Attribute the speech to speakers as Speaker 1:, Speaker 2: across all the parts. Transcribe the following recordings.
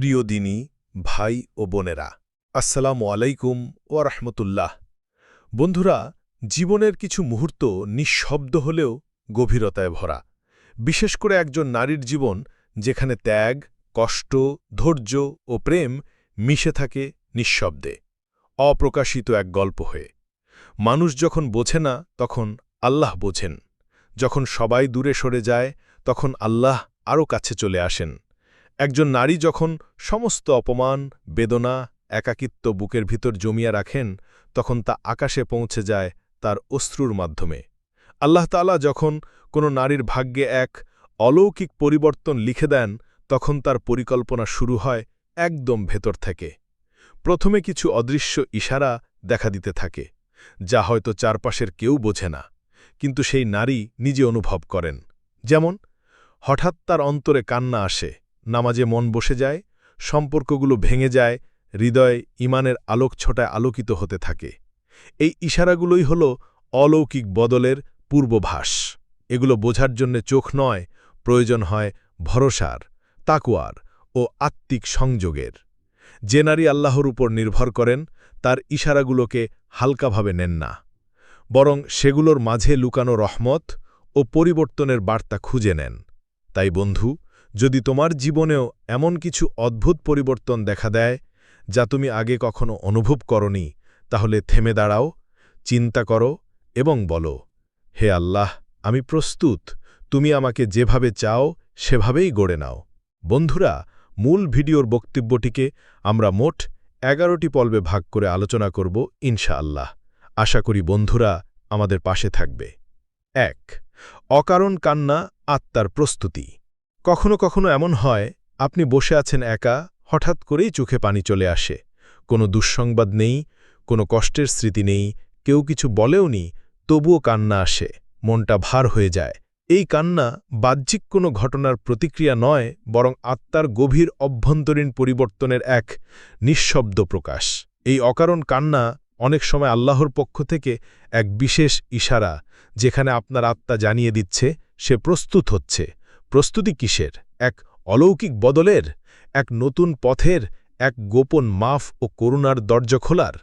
Speaker 1: প্রিয় দিনী, ভাই ও বোনেরা, আসসালামু আলাইকুম ও রহমতুল্লাহ। বন্ধুরা, জীবনের কিছু মুহূর্ত নিঃশব্দ হলেও গভীরতায় ভরা। বিশেষ করে একজন নারীর জীবন যেখানে ত্যাগ, কষ্ট, ধৈর্য ও প্রেম মিশে থাকে নিঃশব্দে, অপ্রকাশিত এক গল্প হয়ে। মানুষ যখন বোঝে না, তখন আল্লাহ বোঝেন। যখন সবাই দূরে সরে যায়, তখন আল্লাহ আরও কাছে চলে আসেন। একজন নারী যখন সমস্ত অপমান, বেদনা, একাকিত্ব বুকের ভিতর জমিয়া রাখেন, তখন তা আকাশে পৌঁছে যায় তার অশ্রুর মাধ্যমে। আল্লাহ তালা যখন কোনো নারীর ভাগ্যে এক অলৌকিক পরিবর্তন লিখে দেন, তখন তার পরিকল্পনা শুরু হয় একদম ভেতর থেকে। প্রথমে কিছু অদৃশ্য ইশারা দেখা দিতে থাকে, যা হয়তো চারপাশের কেউ বোঝে না, কিন্তু সেই নারী নিজে অনুভব করেন। যেমন, হঠাৎ তার অন্তরে কান্না আসে নামাজে মন বসে যায়, সম্পর্কগুলো ভেঙে যায়, হৃদয় ইমানের আলোক ছটায় আলোকিত হতে থাকে। এই ইশারাগুলোই হল অলৌকিক বদলের পূর্বভাস। এগুলো বোঝার জন্য চোখ নয়, প্রয়োজন হয় ভরসার, তাকুয়ার ও আত্মিক সংযোগের। যে নারী আল্লাহর উপর নির্ভর করেন, তার ইশারাগুলোকে হালকাভাবে নেন না। বরং সেগুলোর মাঝে লুকানো রহমত ও পরিবর্তনের বার্তা খুঁজে নেন। তাই বন্ধু যদি তোমার জীবনেও এমন কিছু অদ্ভুত পরিবর্তন দেখা দেয়, যা তুমি আগে কখনো অনুভব করনি, তাহলে থেমে দাঁড়াও, চিন্তা করো এবং বলো, হে আল্লাহ, আমি প্রস্তুত, তুমি আমাকে যেভাবে চাও, সেভাবেই গড়ে নাও। বন্ধুরা, মূল ভিডিওর বক্তব্যটিকে আমরা মোট এগারোটি পর্বে ভাগ করে আলোচনা করব ইনশাআল্লাহ। আশা করি বন্ধুরা আমাদের পাশে থাকবে। এক, অকারণ কান্না আত্মার প্রস্তুতি। কখনো কখনো এমন হয়, আপনি বসে আছেন একা, হঠাৎ করেই চোখে পানি চলে আসে। কোনো দুঃসংবাদ নেই, কোনো কষ্টের স্মৃতি নেই, কেউ কিছু বলেও নি, তবুও কান্না আসে, মনটা ভার হয়ে যায়। এই কান্না বাহ্যিক কোনো ঘটনার প্রতিক্রিয়া নয়, বরং আত্মার গভীর অভ্যন্তরীণ পরিবর্তনের এক নিঃশব্দ প্রকাশ। এই অকারণ কান্না অনেক সময় আল্লাহর পক্ষ থেকে এক বিশেষ ইশারা, যেখানে আপনার আত্মা জানিয়ে দিচ্ছে, সে প্রস্তুত হচ্ছে। প্রস্তুতি কিসের? এক অলৌকিক বদলের? এক নতুন পথের? এক গোপন মাফ ও করুণার দরজা খোলার?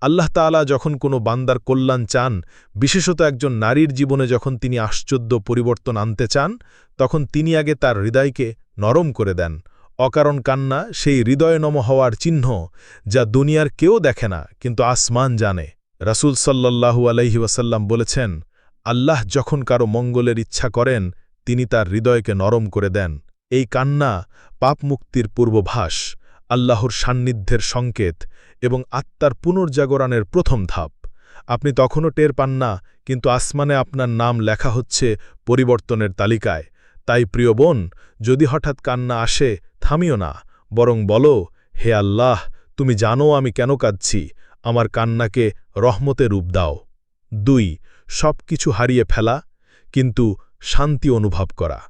Speaker 1: আল্লাহ তালা যখন কোনো বান্দার কল্যাণ চান, বিশেষত একজন নারীর জীবনে যখন তিনি আশ্চর্য পরিবর্তন আনতে চান, তখন তিনি আগে তার হৃদয়কে নরম করে দেন। অকারণ কান্না সেই হৃদয়নম হওয়ার চিহ্ন, যা দুনিয়ার কেউ দেখে না, কিন্তু আসমান জানে। রাসুল সাল্লাহু আলহি ওয়াসাল্লাম বলেছেন, আল্লাহ যখন কারও মঙ্গলের ইচ্ছা করেন তিনি তার হৃদয়কে নরম করে দেন। এই কান্না পাপমুক্তির পূর্বভাস, আল্লাহর সান্নিধ্যের সংকেত এবং আত্মার পুনর্জাগরণের প্রথম ধাপ। আপনি তখনও টের পান না, কিন্তু আসমানে আপনার নাম লেখা হচ্ছে পরিবর্তনের তালিকায়। তাই প্রিয় বোন, যদি হঠাৎ কান্না আসে, থামিও না, বরং বলো, হে আল্লাহ, তুমি জানো আমি কেন কাঁদছি? আমার কান্নাকে রহমতে রূপ দাও। দুই সব কিছু হারিয়ে ফেলা, কিন্তু শান্তি অনুভব করা।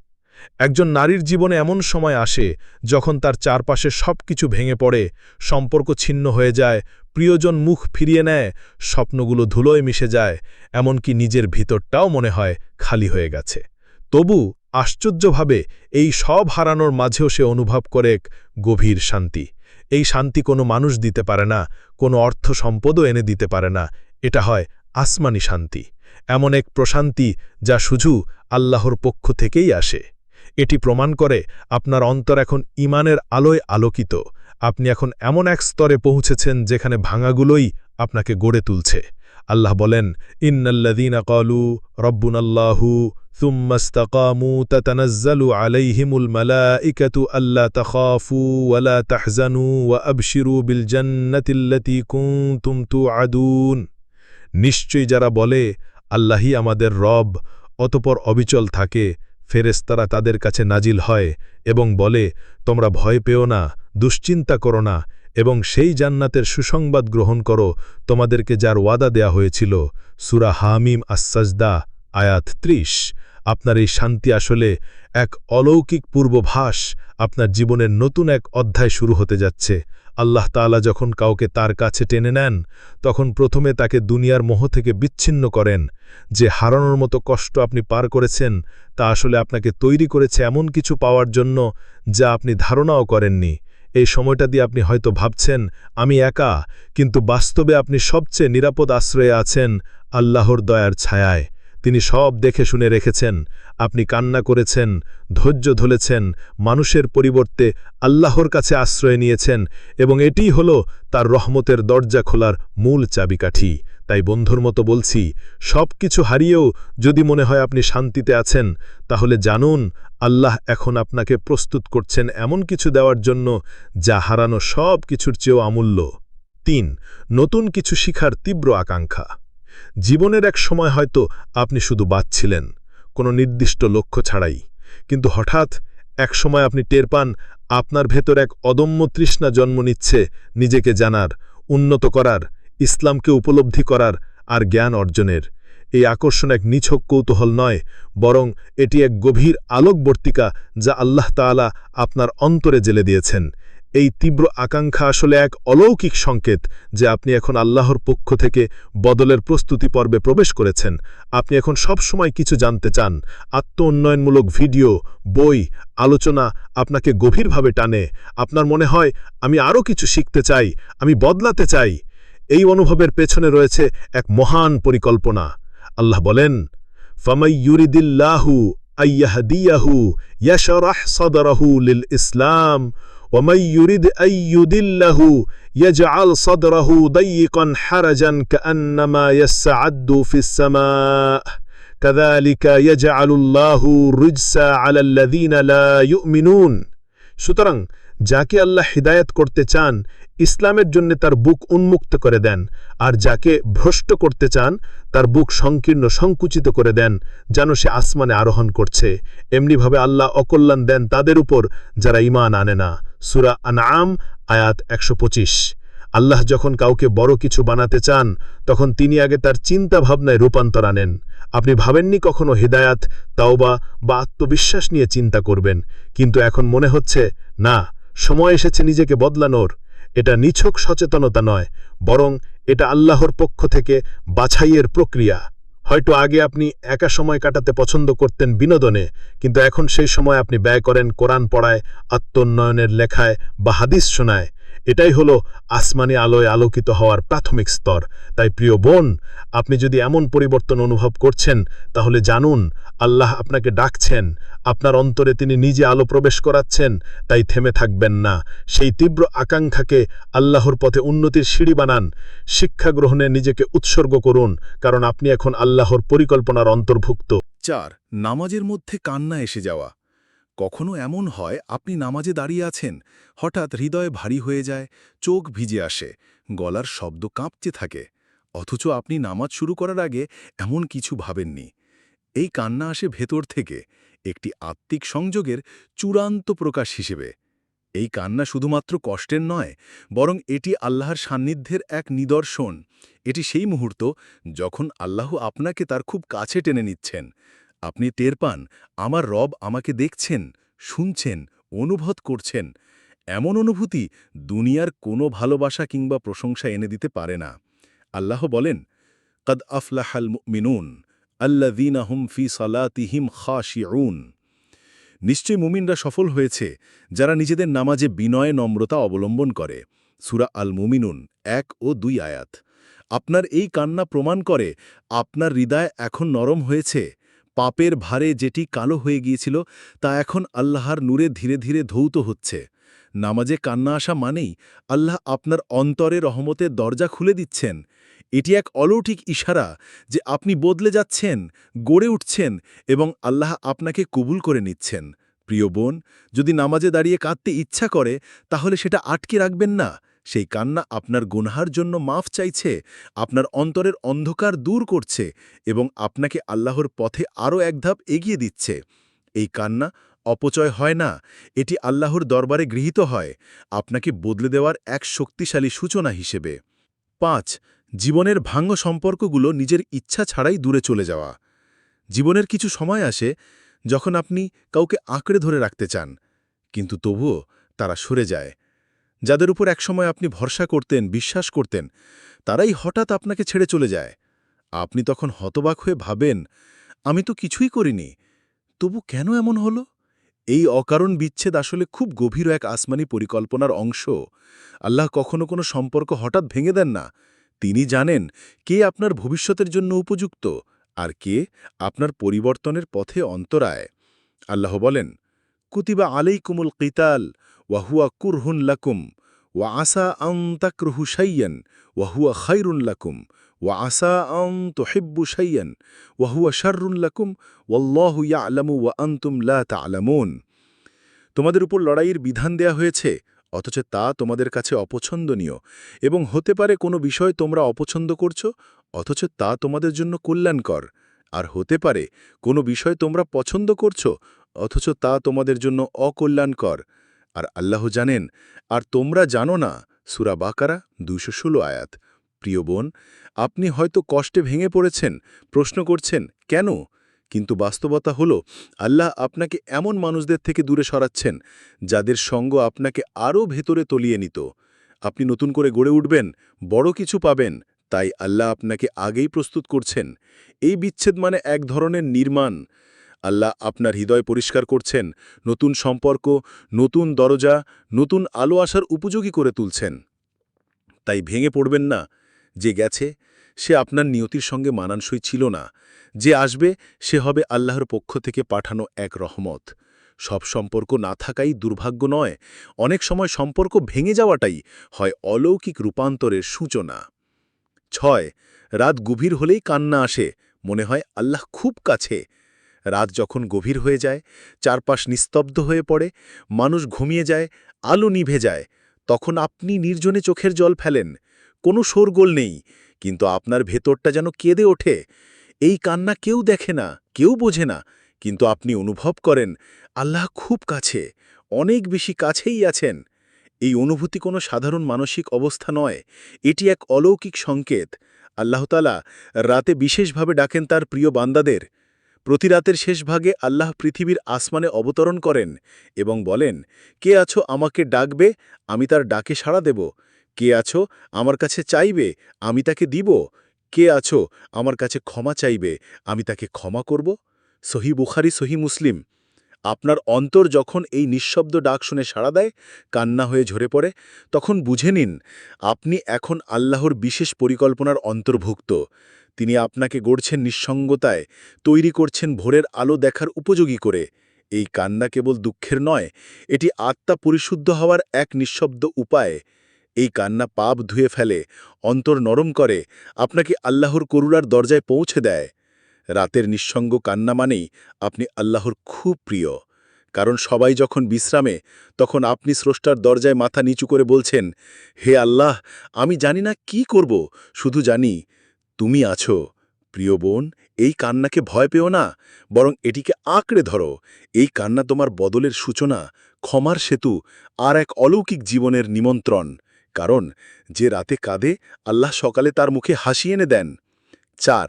Speaker 1: একজন নারীর জীবনে এমন সময় আসে যখন তার চারপাশে সব কিছু ভেঙে পড়ে, সম্পর্ক ছিন্ন হয়ে যায়, প্রিয়জন মুখ ফিরিয়ে নেয়, স্বপ্নগুলো ধুলোয় মিশে যায়, এমনকি নিজের ভিতরটাও মনে হয় খালি হয়ে গেছে। তবু আশ্চর্যভাবে এই সব হারানোর মাঝেও সে অনুভব করে এক গভীর শান্তি। এই শান্তি কোনো মানুষ দিতে পারে না, কোনো অর্থ সম্পদও এনে দিতে পারে না, এটা হয় আসমানি শান্তি। এমন এক প্রশান্তি যা শুধু আল্লাহর পক্ষ থেকেই আসে এটি প্রমাণ করে আপনার অন্তর এখন ইমানের আলোয় আলোকিত আপনি এখন এমন এক স্তরে পৌঁছেছেন যেখানে ভাঙাগুলোই আপনাকে গড়ে তুলছে আল্লাহ বলেন ইন্নাল্লাদিনা কলু রব্বুনাল্লাহু ثم استقاموا تتنزل عليهم الملائكة ألا تخافوا ولا تحزنوا وأبشروا بالجنة التي كنتم توعدون নিশ্চয়ই যারা বলে আল্লাহি আমাদের রব অতপর অবিচল থাকে ফেরেস্তারা তাদের কাছে নাজিল হয় এবং বলে, তোমরা ভয় পেও না, দুশ্চিন্তা করো না এবং সেই জান্নাতের সুসংবাদ গ্রহণ করো তোমাদেরকে যার ওয়াদা দেয়া হয়েছিল। সুরা হামিম আসাজদা আয়াত ত্রিশ। আপনার এই শান্তি আসলে এক অলৌকিক পূর্বভাস, আপনার জীবনের নতুন এক অধ্যায় শুরু হতে যাচ্ছে। আল্লাহ তালা যখন কাউকে তার কাছে টেনে নেন, তখন প্রথমে তাকে দুনিয়ার মোহ থেকে বিচ্ছিন্ন করেন। যে হারানোর মতো কষ্ট আপনি পার করেছেন, তা আসলে আপনাকে তৈরি করেছে এমন কিছু পাওয়ার জন্য যা আপনি ধারণাও করেননি। এই সময়টা দিয়ে আপনি হয়তো ভাবছেন, আমি একা? কিন্তু বাস্তবে আপনি সবচেয়ে নিরাপদ আশ্রয়ে আছেন আল্লাহর দয়ার ছায়ায়। তিনি সব দেখে শুনে রেখেছেন, আপনি কান্না করেছেন, ধৈর্য ধরেছেন, মানুষের পরিবর্তে আল্লাহর কাছে আশ্রয় নিয়েছেন এবং এটিই হল তার রহমতের দরজা খোলার মূল চাবিকাঠি। তাই বন্ধুর মতো বলছি, সব কিছু হারিয়েও যদি মনে হয় আপনি শান্তিতে আছেন, তাহলে জানুন, আল্লাহ এখন আপনাকে প্রস্তুত করছেন এমন কিছু দেওয়ার জন্য যা হারানো সব কিছুর চেয়েও অমূল্য তিন, নতুন কিছু শিখার তীব্র আকাঙ্ক্ষা। জীবনের এক সময় হয়তো আপনি শুধু বাঁচছিলেন, কোনো নির্দিষ্ট লক্ষ্য ছাড়াই। কিন্তু হঠাৎ এক সময় আপনি টের পান, আপনার ভেতর এক অদম্য তৃষ্ণা জন্ম নিচ্ছে নিজেকে জানার, উন্নত করার, ইসলামকে উপলব্ধি করার আর জ্ঞান অর্জনের। এই আকর্ষণ এক নিছক কৌতূহল নয়, বরং এটি এক গভীর আলোকবর্তিকা যা আল্লাহ তাআলা আপনার অন্তরে জেলে দিয়েছেন। এই তীব্র আকাঙ্ক্ষা আসলে এক অলৌকিক সংকেত যে আপনি এখন আল্লাহর পক্ষ থেকে বদলের প্রস্তুতি পর্বে প্রবেশ করেছেন। আপনি এখন সব সময় কিছু জানতে চান। আত্ম উন্নয়নমূলক ভিডিও, বই, আলোচনা আপনাকে গভীরভাবে টানে। আপনার মনে হয়, আমি আরও কিছু শিখতে চাই, আমি বদলাতে চাই। এই অনুভবের পেছনে রয়েছে এক মহান পরিকল্পনা। আল্লাহ বলেন ফামাইয়ুরিদিল্লাহু আইয়াহদিয়াহু, ইয়াশরাহ সদরহু লিল ইসলাম। ومن يرد أن يدله يجعل صدره ضيقا حرجا كأنما يسعد في السماء كذلك يجعل الله الرجس على الذين لا يؤمنون সুতরাং যাকে আল্লাহ হিদায়ত করতে চান ইসলামের জন্য তার বুক উন্মুক্ত করে দেন আর যাকে ভ্রষ্ট করতে চান তার বুক সংকীর্ণ সংকুচিত করে দেন যেন সে আসমানে আরোহণ করছে এমনিভাবে আল্লাহ অকল্যাণ দেন তাদের উপর যারা ইমান আনে না সুরা আনআম, আয়াত একশো পঁচিশ। আল্লাহ যখন কাউকে বড় কিছু বানাতে চান, তখন তিনি আগে তার চিন্তা ভাবনায় রূপান্তর আনেন। আপনি ভাবেননি কখনো হৃদায়াত, তাওবা বা আত্মবিশ্বাস নিয়ে চিন্তা করবেন, কিন্তু এখন মনে হচ্ছে, না, সময় এসেছে নিজেকে বদলানোর। এটা নিছক সচেতনতা নয়, বরং এটা আল্লাহর পক্ষ থেকে বাছাইয়ের প্রক্রিয়া। হয়তো আগে আপনি একা সময় কাটাতে পছন্দ করতেন বিনোদনে, কিন্তু এখন সেই সময় আপনি ব্যয় করেন কোরআন পড়ায়, আত্মোন্নয়নের লেখায় বা হাদিস শোনায়। এটাই হলো আসমানি আলোয় আলোকিত হওয়ার প্রাথমিক স্তর। তাই প্রিয় বোন, আপনি যদি এমন পরিবর্তন অনুভব করছেন, তাহলে জানুন, আল্লাহ আপনাকে ডাকছেন, আপনার অন্তরে তিনি নিজে আলো প্রবেশ করাচ্ছেন, তাই থেমে থাকবেন না। সেই তীব্র আকাঙ্ক্ষাকে আল্লাহর পথে উন্নতির সিঁড়ি বানান, শিক্ষা গ্রহণে নিজেকে উৎসর্গ করুন, কারণ আপনি এখন আল্লাহর পরিকল্পনার অন্তর্ভুক্ত।
Speaker 2: চার, নামাজের মধ্যে কান্না এসে যাওয়া। কখনো এমন হয় আপনি নামাজে দাঁড়িয়ে আছেন, হঠাৎ হৃদয় ভারী হয়ে যায়, চোখ ভিজে আসে, গলার শব্দ কাঁপতে থাকে, অথচ আপনি নামাজ শুরু করার আগে এমন কিছু ভাবেননি। এই কান্না আসে ভেতর থেকে, একটি আত্মিক সংযোগের চূড়ান্ত প্রকাশ হিসেবে। এই কান্না শুধুমাত্র কষ্টের নয়, বরং এটি আল্লাহর সান্নিধ্যের এক নিদর্শন। এটি সেই মুহূর্ত যখন আল্লাহ আপনাকে তার খুব কাছে টেনে নিচ্ছেন। আপনি টের পান, আমার রব আমাকে দেখছেন, শুনছেন, অনুভব করছেন। এমন অনুভূতি দুনিয়ার কোনো ভালোবাসা কিংবা প্রশংসা এনে দিতে পারে না। আল্লাহ বলেন, কদ আফলাহাল মিনুন আল্লাদিন হুম ফি সালাতিহিম খাশিউন। নিশ্চয় মুমিনরা সফল হয়েছে যারা নিজেদের নামাজে বিনয়, নম্রতা অবলম্বন করে। সুরা আল মুমিনুন এক ও দুই আয়াত। আপনার এই কান্না প্রমাণ করে আপনার হৃদয় এখন নরম হয়েছে। পাপের ভারে যেটি কালো হয়ে গিয়েছিল, তা এখন আল্লাহর নূরে ধীরে ধীরে ধৌত হচ্ছে। নামাজে কান্না আসা মানেই আল্লাহ আপনার অন্তরে রহমতের দরজা খুলে দিচ্ছেন। এটি এক অলৌকিক ইশারা যে আপনি বদলে যাচ্ছেন, গড়ে উঠছেন এবং আল্লাহ আপনাকে কবুল করে নিচ্ছেন। প্রিয় বোন, যদি নামাজে দাঁড়িয়ে কাঁদতে ইচ্ছা করে, তাহলে সেটা আটকে রাখবেন না। সেই কান্না আপনার গুনহার জন্য মাফ চাইছে, আপনার অন্তরের অন্ধকার দূর করছে এবং আপনাকে আল্লাহর পথে আরও এক ধাপ এগিয়ে দিচ্ছে। এই কান্না অপচয় হয় না, এটি আল্লাহর দরবারে গৃহীত হয়, আপনাকে বদলে দেওয়ার এক শক্তিশালী সূচনা হিসেবে। পাঁচ, জীবনের ভাঙ্গ সম্পর্কগুলো নিজের ইচ্ছা ছাড়াই দূরে চলে যাওয়া। জীবনের কিছু সময় আসে যখন আপনি কাউকে আঁকড়ে ধরে রাখতে চান, কিন্তু তবুও তারা সরে যায়। যাদের উপর একসময় আপনি ভরসা করতেন, বিশ্বাস করতেন, তারাই হঠাৎ আপনাকে ছেড়ে চলে যায়। আপনি তখন হতবাক হয়ে ভাবেন, আমি তো কিছুই করিনি, তবু কেন এমন হলো? এই অকারণ বিচ্ছেদ আসলে খুব গভীর এক আসমানি পরিকল্পনার অংশ। আল্লাহ কখনো কোনো সম্পর্ক হঠাৎ ভেঙে দেন না। তিনি জানেন কে আপনার ভবিষ্যতের জন্য উপযুক্ত আর কে আপনার পরিবর্তনের পথে অন্তরায়। আল্লাহ বলেন, কুতিবা আলেই আলাইকুমুল কিতাল ওয়াহুয়া কুরহুন লাকুম ওয়া আসা আং তাকরুহু সাইয়ান ওয়াহুয়া খাইরুন লাকুম ওয়া আসা আং তোহিব্বু সাইয়ান ওয়াহুয়া শাররুন লাকুম ওয়াল্লাহু ইয়ালামু ওয়া আনতুম লা তা'লামুন তোমাদের উপর লড়াইয়ের বিধান দেয়া হয়েছে, অথচ তা তোমাদের কাছে অপছন্দনীয়, এবং হতে পারে কোনো বিষয় তোমরা অপছন্দ করছ, অথচ তা তোমাদের জন্য কল্যাণকর, আর হতে পারে কোনো বিষয় তোমরা পছন্দ করছ, অথচ তা তোমাদের জন্য অকল্যাণকর। আর আল্লাহ জানেন, আর তোমরা জানো না, সুরা বাকারা দুশো ষোলো আয়াত। প্রিয় বোন, আপনি হয়তো কষ্টে ভেঙে পড়েছেন, প্রশ্ন করছেন, কেন? কিন্তু বাস্তবতা হল, আল্লাহ আপনাকে এমন মানুষদের থেকে দূরে সরাচ্ছেন, যাদের সঙ্গ আপনাকে আরও ভেতরে তলিয়ে নিত। আপনি নতুন করে গড়ে উঠবেন, বড় কিছু পাবেন, তাই আল্লাহ আপনাকে আগেই প্রস্তুত করছেন। এই বিচ্ছেদ মানে এক ধরনের নির্মাণ। আল্লাহ আপনার হৃদয় পরিষ্কার করছেন, নতুন সম্পর্ক, নতুন দরজা, নতুন আলো আসার উপযোগী করে তুলছেন। তাই ভেঙে পড়বেন না, যে গেছে, সে আপনার নিয়তির সঙ্গে মানানসই ছিল না, যে আসবে, সে হবে আল্লাহর পক্ষ থেকে পাঠানো এক রহমত। সব সম্পর্ক না থাকাই দুর্ভাগ্য নয়, অনেক সময় সম্পর্ক ভেঙে যাওয়াটাই হয় অলৌকিক রূপান্তরের সূচনা। ছয়, রাত গভীর হলেই কান্না আসে, মনে হয় আল্লাহ খুব কাছে। রাত যখন গভীর হয়ে যায়, চারপাশ নিস্তব্ধ হয়ে পড়ে, মানুষ ঘুমিয়ে যায়, আলো নিভে যায়, তখন আপনি নির্জনে চোখের জল ফেলেন, কোনো শোরগোল নেই, কিন্তু আপনার ভেতরটা যেন কেঁদে ওঠে, এই কান্না কেউ দেখে না, কেউ বোঝে না, কিন্তু আপনি অনুভব করেন, আল্লাহ খুব কাছে, অনেক বেশি কাছেই আছেন, এই অনুভূতি কোনো সাধারণ মানসিক অবস্থা নয়, এটি এক অলৌকিক সংকেত আল্লাহতালা রাতে বিশেষভাবে ডাকেন তার প্রিয় বান্দাদের প্রতি শেষভাগে শেষ ভাগে আল্লাহ পৃথিবীর আসমানে অবতরণ করেন এবং বলেন, কে আছো আমাকে ডাকবে, আমি তার ডাকে সাড়া দেব। কে আছো আমার কাছে চাইবে, আমি তাকে দিব। কে আছো আমার কাছে ক্ষমা চাইবে, আমি তাকে ক্ষমা করব। সহি বুখারি, সহি মুসলিম। আপনার অন্তর যখন এই নিঃশব্দ ডাক শুনে সাড়া দেয়, কান্না হয়ে ঝরে পড়ে, তখন বুঝে নিন, আপনি এখন আল্লাহর বিশেষ পরিকল্পনার অন্তর্ভুক্ত। তিনি আপনাকে গড়ছেন নিঃসঙ্গতায়, তৈরি করছেন ভোরের আলো দেখার উপযোগী করে। এই কান্না কেবল দুঃখের নয়, এটি আত্মা পরিশুদ্ধ হওয়ার এক নিঃশব্দ উপায়। এই কান্না পাপ ধুয়ে ফেলে, অন্তর নরম করে, আপনাকে আল্লাহর করুণার দরজায় পৌঁছে দেয়। রাতের নিঃসঙ্গ কান্না মানেই আপনি আল্লাহর খুব প্রিয়। কারণ সবাই যখন বিশ্রামে, তখন আপনি স্রষ্টার দরজায় মাথা নিচু করে বলছেন, হে আল্লাহ, আমি জানি না কি করব। শুধু জানি, তুমি আছো। প্রিয় বোন, এই কান্নাকে ভয় পেও না, বরং এটিকে আঁকড়ে ধরো। এই কান্না তোমার বদলের সূচনা, ক্ষমার সেতু আর এক অলৌকিক জীবনের নিমন্ত্রণ। কারণ, যে রাতে কাঁদে, আল্লাহ সকালে তার মুখে হাসি এনে দেন। চার,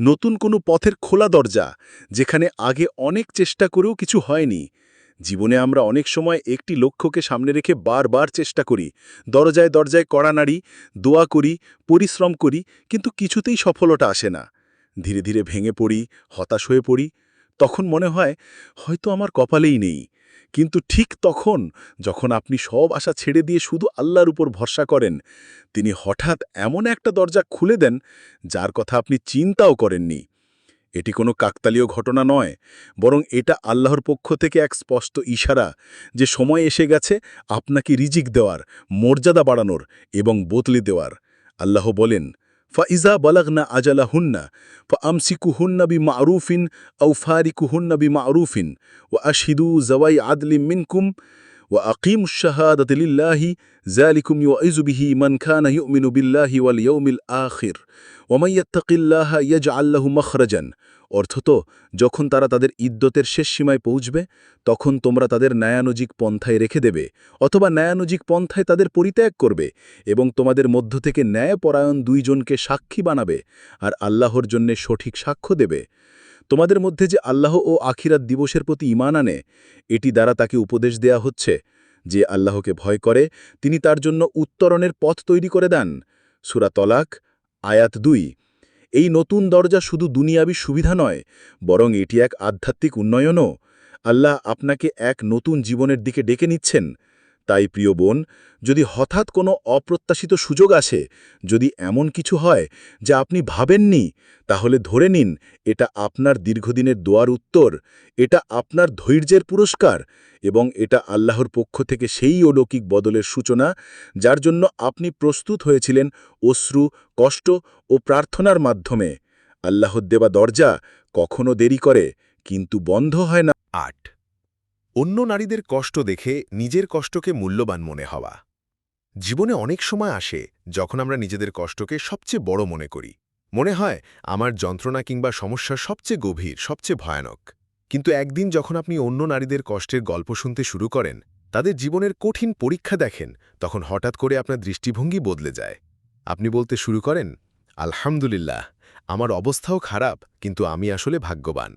Speaker 2: নতুন কোনো পথের খোলা দরজা, যেখানে আগে অনেক চেষ্টা করেও কিছু হয়নি। জীবনে আমরা অনেক সময় একটি লক্ষ্যকে সামনে রেখে বারবার চেষ্টা করি। দরজায় দরজায় কড়া নাড়ি, দোয়া করি, পরিশ্রম করি, কিন্তু কিছুতেই সফলতা আসে না। ধীরে ধীরে ভেঙে পড়ি, হতাশ হয়ে পড়ি। তখন মনে হয়, হয়তো আমার কপালেই নেই। কিন্তু ঠিক তখন, যখন আপনি সব আশা ছেড়ে দিয়ে শুধু আল্লাহর উপর ভরসা করেন, তিনি হঠাৎ এমন একটা দরজা খুলে দেন, যার কথা আপনি চিন্তাও করেননি। এটি কোনো কাকতালীয় ঘটনা নয়, বরং এটা আল্লাহর পক্ষ থেকে এক স্পষ্ট ইশারা যে সময় এসে গেছে, আপনাকে রিজিক দেওয়ার, মর্যাদা বাড়ানোর এবং বদলে দেওয়ার। আল্লাহ বলেন فإذا بلغن أجلهن فأمسكهن بمعروف أو فاركهن بمعروف وأشهدوا زوي عدل منكم وأقيموا الشهادة لله ذلكم يعز به من كان يؤمن بالله واليوم الآخر ومن يتق الله يجعل له مخرجا অর্থত যখন তারা তাদের ইদ্যতের শেষ সীমায় পৌঁছবে, তখন তোমরা তাদের ন্যায়ানুজিক পন্থায় রেখে দেবে, অথবা ন্যায়ানুজিক পন্থায় তাদের পরিত্যাগ করবে, এবং তোমাদের মধ্য থেকে ন্যায়পরায়ণ দুইজনকে সাক্ষী বানাবে, আর আল্লাহর জন্যে সঠিক সাক্ষ্য দেবে। তোমাদের মধ্যে যে আল্লাহ ও আখিরাত দিবসের প্রতি ইমান আনে, এটি দ্বারা তাকে উপদেশ দেয়া হচ্ছে, যে আল্লাহকে ভয় করে, তিনি তার জন্য উত্তরণের পথ তৈরি করে দেন। সুরা তলাক, আয়াত দুই। এই নতুন দরজা শুধু দুনিয়াবি সুবিধা নয়, বরং এটি এক আধ্যাত্মিক উন্নয়নও। আল্লাহ আপনাকে এক নতুন জীবনের দিকে ডেকে নিচ্ছেন। তাই, প্রিয় বোন, যদি হঠাৎ কোনো অপ্রত্যাশিত সুযোগ আসে, যদি এমন কিছু হয় যা আপনি ভাবেননি, তাহলে ধরে নিন এটা আপনার দীর্ঘদিনের দোয়ার উত্তর, এটা আপনার ধৈর্যের পুরস্কার এবং এটা আল্লাহর পক্ষ থেকে সেই অলৌকিক বদলের সূচনা যার জন্য আপনি প্রস্তুত হয়েছিলেন অশ্রু, কষ্ট ও প্রার্থনার মাধ্যমে। আল্লাহর দেওয়া দরজা কখনো দেরি করে, কিন্তু বন্ধ হয় না।
Speaker 1: আট অন্য নারীদের কষ্ট দেখে নিজের কষ্টকে মূল্যবান মনে হওয়া। জীবনে অনেক সময় আসে যখন আমরা নিজেদের কষ্টকে সবচেয়ে বড় মনে করি। মনে হয়, আমার যন্ত্রণা কিংবা সমস্যা সবচেয়ে গভীর, সবচেয়ে ভয়ানক। কিন্তু একদিন যখন আপনি অন্য নারীদের কষ্টের গল্প শুনতে শুরু করেন, তাদের জীবনের কঠিন পরীক্ষা দেখেন, তখন হঠাৎ করে আপনার দৃষ্টিভঙ্গি বদলে যায়। আপনি বলতে শুরু করেন, আলহামদুলিল্লাহ, আমার অবস্থাও খারাপ, কিন্তু আমি আসলে ভাগ্যবান।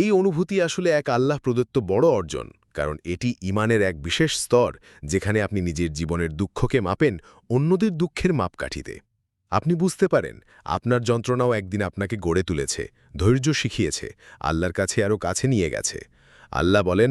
Speaker 1: এই অনুভূতি আসলে এক আল্লাহ প্রদত্ত বড় অর্জন, কারণ এটি ইমানের এক বিশেষ স্তর, যেখানে আপনি নিজের জীবনের দুঃখকে মাপেন অন্যদের দুঃখের মাপকাঠিতে। আপনি বুঝতে পারেন, আপনার যন্ত্রণাও একদিন আপনাকে গড়ে তুলেছে, ধৈর্য শিখিয়েছে, আল্লাহর কাছে আরও কাছে নিয়ে গেছে। আল্লাহ বলেন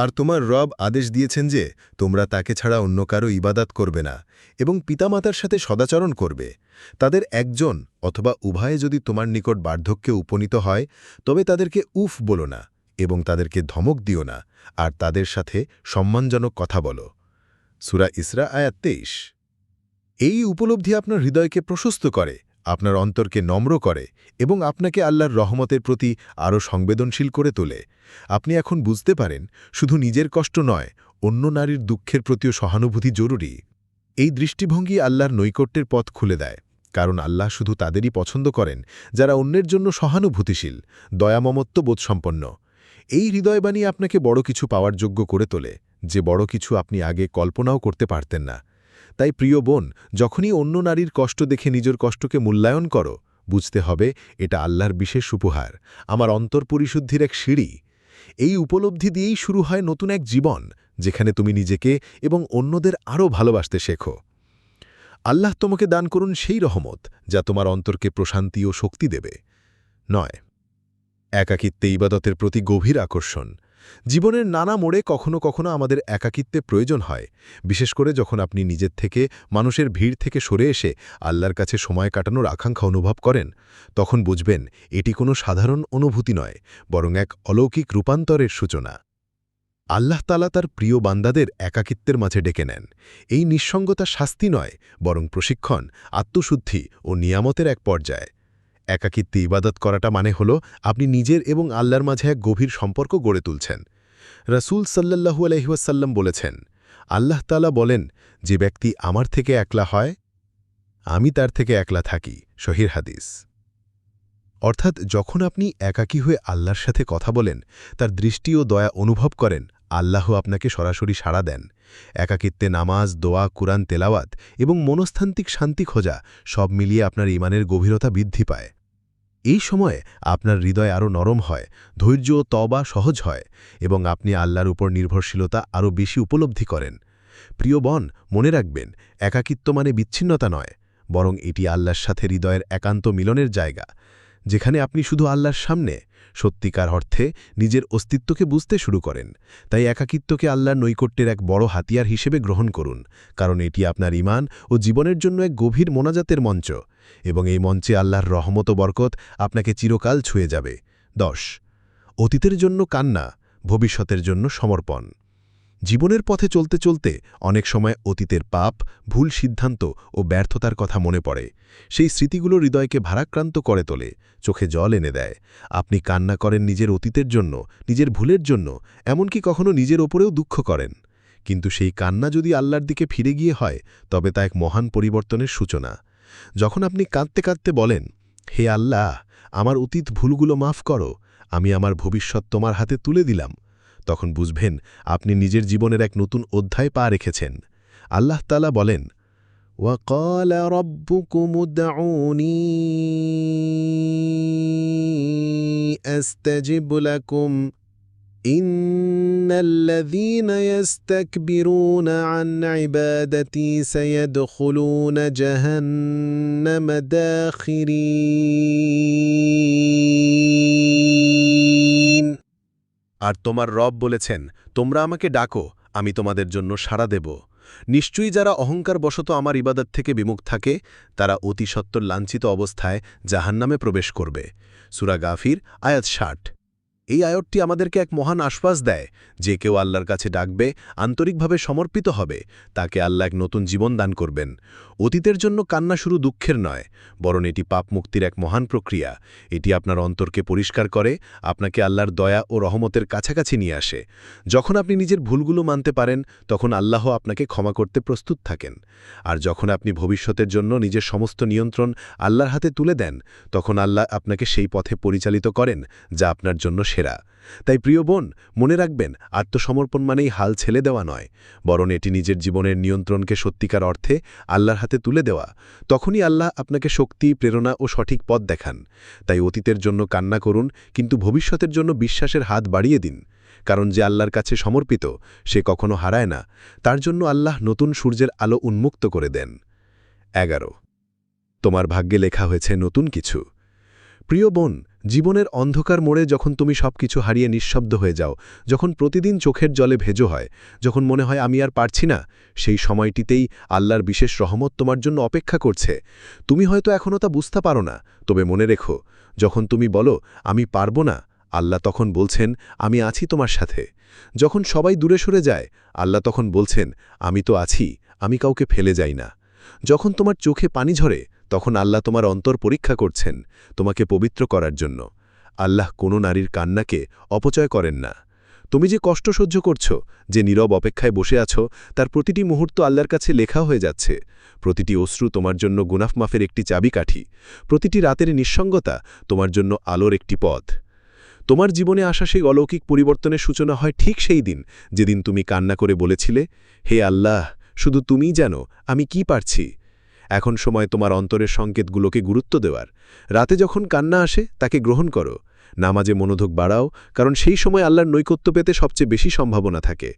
Speaker 1: আর তোমার রব আদেশ দিয়েছেন যে, তোমরা তাকে ছাড়া অন্য কারও ইবাদাত করবে না এবং পিতামাতার সাথে সদাচরণ করবে। তাদের একজন অথবা উভয়ে যদি তোমার নিকট বার্ধক্যে উপনীত হয়, তবে তাদেরকে উফ বলো না এবং তাদেরকে ধমক দিও না, আর তাদের সাথে সম্মানজনক কথা বলো। সুরা ইসরা আয়াত তেইশ। এই উপলব্ধি আপনার হৃদয়কে প্রশস্ত করে আপনার অন্তরকে নম্র করে এবং আপনাকে আল্লাহর রহমতের প্রতি আরও সংবেদনশীল করে তোলে। আপনি এখন বুঝতে পারেন, শুধু নিজের কষ্ট নয়, অন্য নারীর দুঃখের প্রতিও সহানুভূতি জরুরি। এই দৃষ্টিভঙ্গি আল্লাহর নৈকট্যের পথ খুলে দেয়, কারণ আল্লাহ শুধু তাদেরই পছন্দ করেন, যারা অন্যের জন্য সহানুভূতিশীল, দয়ামমত্ব বোধসম্পন্ন। এই হৃদয়বাণী আপনাকে বড় কিছু পাওয়ার যোগ্য করে তোলে, যে বড় কিছু আপনি আগে কল্পনাও করতে পারতেন না। তাই প্রিয় বোন, যখনই অন্য নারীর কষ্ট দেখে নিজের কষ্টকে মূল্যায়ন করো, বুঝতে হবে এটা আল্লাহর বিশেষ উপহার, আমার অন্তর্পরিশুদ্ধির এক সিঁড়ি। এই উপলব্ধি দিয়েই শুরু হয় নতুন এক জীবন, যেখানে তুমি নিজেকে এবং অন্যদের আরও ভালোবাসতে শেখো। আল্লাহ তোমাকে দান করুন সেই রহমত, যা তোমার অন্তরকে প্রশান্তি ও শক্তি দেবে। নয়, একাকিত্বে ইবাদতের প্রতি গভীর আকর্ষণ। জীবনের নানা মোড়ে কখনো কখনো আমাদের একাকিত্বে প্রয়োজন হয়, বিশেষ করে যখন আপনি নিজের থেকে, মানুষের ভিড় থেকে সরে এসে আল্লাহর কাছে সময় কাটানোর আকাঙ্ক্ষা অনুভব করেন, তখন বুঝবেন এটি কোনো সাধারণ অনুভূতি নয়, বরং এক অলৌকিক রূপান্তরের সূচনা। আল্লাহ তালা তার প্রিয় বান্দাদের একাকিত্বের মাঝে ডেকে নেন। এই নিঃসঙ্গতা শাস্তি নয়, বরং প্রশিক্ষণ, আত্মশুদ্ধি ও নিয়ামতের এক পর্যায়। একাকিত্বে ইবাদত করাটা মানে হল আপনি নিজের এবং আল্লাহর মাঝে এক গভীর সম্পর্ক গড়ে তুলছেন। রসুল সাল্লাহু আলহিহাসাল্লাম বলেছেন, আল্লাহ তালা বলেন, যে ব্যক্তি আমার থেকে একলা হয়, আমি তার থেকে একলা থাকি। শহীর হাদিস। অর্থাৎ যখন আপনি একাকী হয়ে আল্লাহর সাথে কথা বলেন, তার দৃষ্টি ও দয়া অনুভব করেন আল্লাহ আপনাকে সরাসরি সাড়া দেন। একাকিত্বে নামাজ, দোয়া, কুরআন, তেলাওয়াত এবং মনস্থান্তিক শান্তি খোঁজা সব মিলিয়ে আপনার ইমানের গভীরতা বৃদ্ধি পায়। এই সময়ে আপনার হৃদয় আরও নরম হয়, ধৈর্য ও তবা সহজ হয় এবং আপনি আল্লাহর উপর নির্ভরশীলতা আরও বেশি উপলব্ধি করেন। প্রিয় বন, মনে রাখবেন, একাকিত্ব মানে বিচ্ছিন্নতা নয়, বরং এটি আল্লাহর সাথে হৃদয়ের একান্ত মিলনের জায়গা, যেখানে আপনি শুধু আল্লাহর সামনে, সত্যিকার অর্থে নিজের অস্তিত্বকে বুঝতে শুরু করেন। তাই একাকিত্বকে আল্লাহর নৈকট্যের এক বড় হাতিয়ার হিসেবে গ্রহণ করুন, কারণ এটি আপনার ইমান ও জীবনের জন্য এক গভীর মোনাজাতের মঞ্চ। এবং এই মঞ্চে আল্লাহর রহমত বরকত আপনাকে চিরকাল ছুঁয়ে যাবে। দশ, অতীতের জন্য কান্না, ভবিষ্যতের জন্য সমর্পণ। জীবনের পথে চলতে চলতে অনেক সময় অতীতের পাপ, ভুল সিদ্ধান্ত ও ব্যর্থতার কথা মনে পড়ে। সেই স্মৃতিগুলো হৃদয়কে ভারাক্রান্ত করে তোলে, চোখে জল এনে দেয়। আপনি কান্না করেন নিজের অতীতের জন্য, নিজের ভুলের জন্য, এমনকি কখনো নিজের ওপরেও দুঃখ করেন।
Speaker 2: কিন্তু সেই কান্না যদি আল্লাহর দিকে ফিরে গিয়ে হয়, তবে তা এক মহান পরিবর্তনের সূচনা। যখন আপনি কাঁদতে কাঁদতে বলেন হে আল্লাহ আমার অতীত ভুলগুলো মাফ করো আমি আমার ভবিষ্যৎ তোমার হাতে তুলে দিলাম তখন বুঝবেন আপনি নিজের জীবনের এক নতুন অধ্যায় পা রেখেছেন আল্লাহ তালা বলেন
Speaker 3: وقال ربكم ادعوني استجب لكم ان الذين يستكبرون عن عبادتي سيدخلون جهنم داخرين
Speaker 2: আর তোমার রব বলেছেন তোমরা আমাকে ডাকো আমি তোমাদের জন্য সাড়া দেব নিশ্চয়ই যারা অহংকার বশত আমার ইবাদত থেকে বিমুখ থাকে তারা অতি সত্বর লাঞ্ছিত অবস্থায় জাহান্নামে প্রবেশ করবে সুরা গাফির আয়াত ষাট এই আয়তটি আমাদেরকে এক মহান আশ্বাস দেয় যে কেউ আল্লাহর কাছে ডাকবে, আন্তরিকভাবে সমর্পিত হবে, তাকে আল্লাহ এক নতুন জীবন দান করবেন। অতীতের জন্য কান্না শুরু দুঃখের নয়, বরং এটি পাপ মুক্তির এক মহান প্রক্রিয়া। এটি আপনার অন্তরকে পরিষ্কার করে, আপনাকে আল্লাহর দয়া ও রহমতের কাছাকাছি নিয়ে আসে। যখন আপনি নিজের ভুলগুলো মানতে পারেন, তখন আল্লাহ আপনাকে ক্ষমা করতে প্রস্তুত থাকেন। আর যখন আপনি ভবিষ্যতের জন্য নিজের সমস্ত নিয়ন্ত্রণ আল্লাহর হাতে তুলে দেন, তখন আল্লাহ আপনাকে সেই পথে পরিচালিত করেন, যা আপনার জন্য সেরা তাই প্রিয় বোন, মনে রাখবেন, আত্মসমর্পণ মানেই হাল ছেলে দেওয়া নয়। বরং এটি নিজের জীবনের নিয়ন্ত্রণকে সত্যিকার অর্থে আল্লাহর হাতে তুলে দেওয়া। তখনই আল্লাহ আপনাকে শক্তি, প্রেরণা ও সঠিক পথ দেখান। তাই অতীতের জন্য কান্না করুন, কিন্তু ভবিষ্যতের জন্য বিশ্বাসের হাত বাড়িয়ে দিন। কারণ যে আল্লাহর কাছে সমর্পিত, সে কখনো হারায় না। তার জন্য আল্লাহ নতুন সূর্যের আলো উন্মুক্ত করে দেন। এগারো। তোমার ভাগ্যে লেখা হয়েছে নতুন কিছু। প্রিয় বোন জীবনের অন্ধকার মোড়ে যখন তুমি সবকিছু হারিয়ে নিঃশব্দ হয়ে যাও, যখন প্রতিদিন চোখের জলে ভেজো হয়, যখন মনে হয় আমি আর পারছি না, সেই সময়টিতেই আল্লাহর বিশেষ রহমত তোমার জন্য অপেক্ষা করছে। তুমি হয়তো এখনও তা বুঝতে পারো না, তবে মনে রেখো, যখন তুমি বলো, আমি পারব না, আল্লাহ তখন বলছেন, আমি আছি তোমার সাথে। যখন সবাই দূরে সরে যায়, আল্লাহ তখন বলছেন, আমি তো আছি, আমি কাউকে ফেলে যাই না। যখন তোমার চোখে পানি ঝরে তখন আল্লাহ তোমার অন্তর পরীক্ষা করছেন তোমাকে পবিত্র করার জন্য। আল্লাহ কোনো নারীর কান্নাকে অপচয় করেন না। তুমি যে কষ্ট সহ্য করছ, যে নীরব অপেক্ষায় বসে আছো, তার প্রতিটি মুহূর্ত আল্লাহর কাছে লেখা হয়ে যাচ্ছে। প্রতিটি অশ্রু তোমার জন্য গুনাফ মাফের একটি চাবিকাঠি। প্রতিটি রাতের নিঃসঙ্গতা তোমার জন্য আলোর একটি পথ। তোমার জীবনে আসা সেই অলৌকিক পরিবর্তনের সূচনা হয় ঠিক সেই দিন, যেদিন তুমি কান্না করে বলেছিলে, হে আল্লাহ, শুধু তুমিই জানো, আমি কি পারছি? এখন সময় তোমার অন্তরের সংকেতগুলোকে গুরুত্ব দেওয়ার। রাতে যখন কান্না আসে, তাকে গ্রহণ করো। নামাজে মনোযোগ বাড়াও, কারণ সেই সময় আল্লাহর নৈকত্য পেতে সবচেয়ে বেশি সম্ভাবনা থাকে।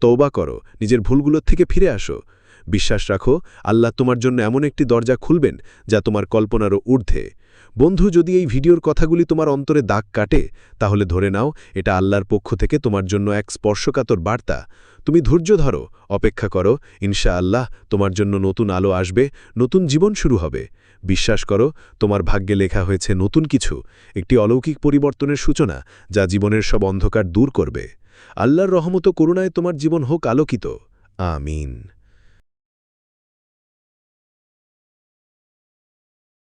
Speaker 2: তৌবা করো, নিজের ভুলগুলোর থেকে ফিরে আসো। বিশ্বাস রাখো, আল্লাহ তোমার জন্য এমন একটি দরজা খুলবেন, যা তোমার কল্পনারও ঊর্ধ্বে। বন্ধু, যদি এই ভিডিওর কথাগুলি তোমার অন্তরে দাগ কাটে, তাহলে ধরে নাও, এটা আল্লাহর পক্ষ থেকে তোমার জন্য এক স্পর্শকাতর বার্তা। তুমি ধৈর্য ধরো, অপেক্ষা করো ইনশা আল্লাহ তোমার জন্য নতুন আলো আসবে, নতুন জীবন শুরু হবে। বিশ্বাস করো, তোমার ভাগ্যে লেখা হয়েছে নতুন কিছু, একটি অলৌকিক পরিবর্তনের সূচনা, যা জীবনের সব অন্ধকার দূর করবে। আল্লাহর রহমত করুণায় তোমার জীবন হোক আলোকিত। আমিন।